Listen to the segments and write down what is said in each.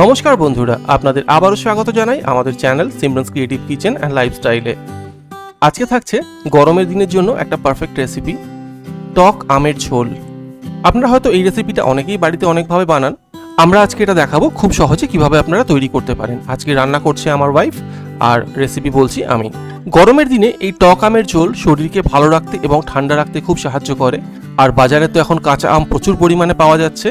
নমস্কার বন্ধুরা, আপনাদের আবারও স্বাগত জানাই আমাদের channel Simran's creative kitchen and লাইফস্টাইলে। আজকে থাকছে গরমের দিনের জন্য একটা পারফেক্ট রেসিপি, টক আমের ঝোল। আপনারা হয়তো এই রেসিপিটা অনেকেই বাড়িতে অনেকভাবে বানান। আমরা আজকে এটা দেখাবো খুব সহজে কীভাবে আপনারা তৈরি করতে পারেন। আজকে রান্না করছে আমার ওয়াইফ আর রেসিপি বলছি আমি। গরমের দিনে এই টক আমের ঝোল শরীরকে ভালো রাখতে এবং ঠান্ডা রাখতে খুব সাহায্য করে। আর বাজারে তো এখন কাঁচা আম প্রচুর পরিমাণে পাওয়া যাচ্ছে।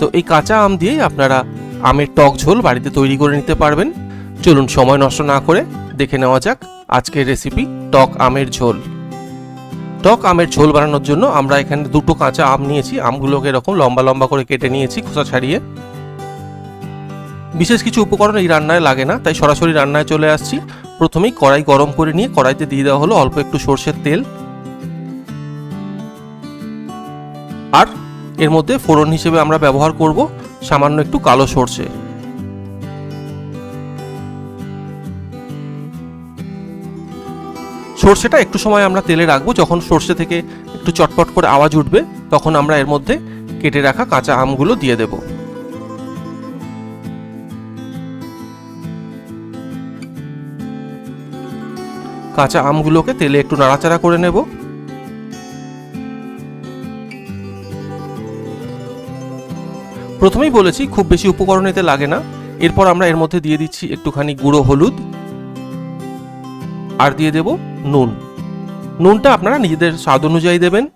তো এই কাঁচা আম দিয়েই আপনারা আমের টক ঝোল বাড়িতে তৈরি করে নিতে পারবেন। চলুন সময় নষ্ট না করে দেখে নেওয়া যাক আজকের রেসিপি টক আমের ঝোল। টক আমের ঝোল বানানোর জন্য আমরা এখানে দুটো কাঁচা আম নিয়েছি। আমগুলোকে এরকম লম্বা লম্বা করে কেটে নিয়েছি, খোসা ছাড়িয়ে। বিশেষ কিছু উপকরণ এই রান্নায় লাগে না, তাই সরাসরি রান্নায় চলে আসছি। প্রথমেই কড়াই গরম করে নিয়ে কড়াইতে দিয়ে দেওয়া হলো অল্প একটু সর্ষের তেল। আর এর মধ্যে ফোড়ন হিসেবে আমরা ব্যবহার করব। সামান্য একটু কালো সর্ষে। সর্ষেটা একটু সময় আমরা তেলে রাখব, যখন সর্ষে থেকে একটু চটপট করে আওয়াজ উঠবে, তখন আমরা এর মধ্যে কেটে রাখা কাঁচা আমগুলো দিয়ে দেব। কাঁচা আমগুলোকে তেলে একটু নাড়াচাড়া করে নেব। প্রথমেই বলেছি খুব বেশি উপকরণ এতে লাগে না। এরপর আমরা এর মধ্যে দিয়ে দিচ্ছি একটুখানি গুঁড়ো হলুদ। আর দিয়ে দেব নুন। নুনটা আপনারা নিজেদের স্বাদ অনুযায়ী দেবেন।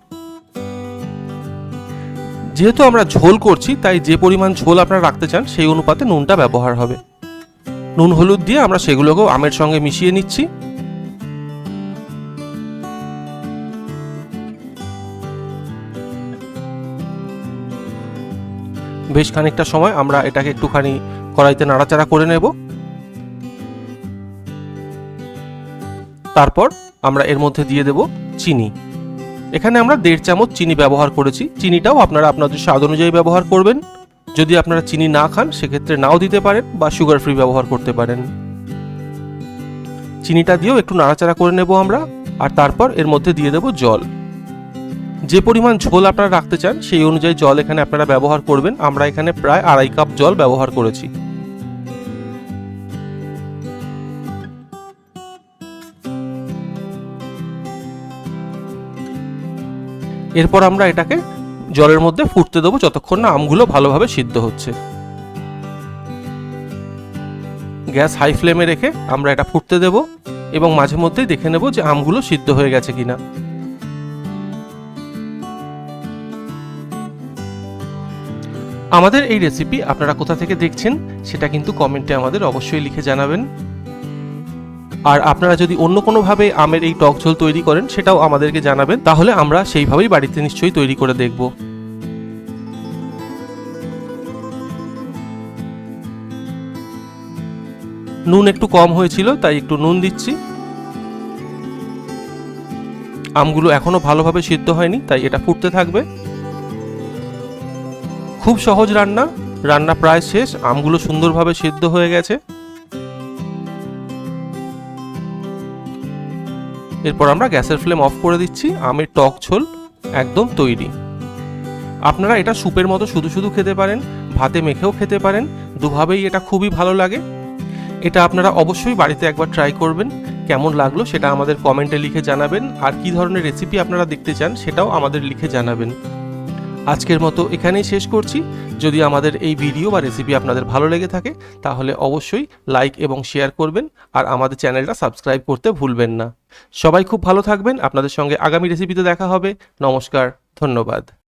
যেহেতু আমরা ঝোল করছি, তাই যে পরিমাণ ঝোল আপনারা রাখতে চান, সেই অনুপাতে নুনটা ব্যবহার হবে। নুন হলুদ দিয়ে আমরা সেগুলোকেও আমের সঙ্গে মিশিয়ে নিচ্ছি। বেশ খানিকটা সময় আমরা এটাকে একটুখানি কড়াইতে নাড়াচাড়া করে নেব। তারপর আমরা এর মধ্যে দিয়ে দেব চিনি। এখানে আমরা দেড় চামচ চিনি ব্যবহার করেছি। চিনিটাও আপনারা আপনাদের স্বাদ অনুযায়ী ব্যবহার করবেন। যদি আপনারা চিনি না খান, সেক্ষেত্রে নাও দিতে পারেন বা সুগার ফ্রি ব্যবহার করতে পারেন। চিনিটা দিয়েও একটু নাড়াচাড়া করে নেব আমরা। আর তারপর এর মধ্যে দিয়ে দেব জল। যে পরিমাণ ঝোল আপনারা রাখতে চান, সেই অনুযায়ী জল এখানে আপনারা ব্যবহার করবেন। আমরা এখানে প্রায় আড়াই কাপ জল ব্যবহার করেছি। এরপর আমরা এটাকে জলের মধ্যে ফুটতে দেবো যতক্ষণ না আমগুলো ভালোভাবে সিদ্ধ হচ্ছে। গ্যাস হাই ফ্লেমে রেখে আমরা এটা ফুটতে দেব এবং মাঝে মধ্যেই দেখে নেব যে আমগুলো সিদ্ধ হয়ে গেছে কিনা। আমাদের এই রেসিপি আপনারা কোথা থেকে দেখছেন, সেটা কিন্তু কমেন্টে আমাদের অবশ্যই লিখে জানাবেন। আর আপনারা যদি অন্য কোনোভাবে আমের এই টক ঝোল তৈরি করেন, সেটাও আমাদেরকে জানাবেন। তাহলে আমরা সেইভাবেই বাড়িতে নিশ্চয়ই তৈরি করে দেখব। নুন একটু কম হয়েছিল, তাই একটু নুন দিচ্ছি। আমগুলো এখনও ভালোভাবে সিদ্ধ হয়নি, তাই এটা ফুটতে থাকবে। খুব সহজ রান্না। রান্না প্রায় শেষ, আমগুলো সুন্দরভাবে সিদ্ধ হয়ে গেছে। এরপর আমরা গ্যাসের ফ্লেম অফ করে দিচ্ছি, আমের টক ঝোল একদম তৈরি। আপনারা এটা স্যুপের মতো শুধু শুধু খেতে পারেন, ভাতে মেখেও খেতে পারেন, দুভাবেই এটা খুবই ভালো লাগে। এটা আপনারা অবশ্যই বাড়িতে একবার ট্রাই করবেন, কেমন লাগল সেটা আমাদের কমেন্টে লিখে জানাবেন, আর কি ধরনের রেসিপি আপনারা দেখতে চান সেটাও আমাদের লিখে জানাবেন। আজকের মতো এখানেই শেষ করছি। যদি আমাদের এই ভিডিও বা রেসিপি আপনাদের ভালো লেগে থাকে, তাহলে অবশ্যই লাইক এবং শেয়ার করবেন আর আমাদের চ্যানেলটা সাবস্ক্রাইব করতে ভুলবেন না। সবাই খুব ভালো থাকবেন। আপনাদের সঙ্গে আগামী রেসিপিতে দেখা হবে। নমস্কার, ধন্যবাদ।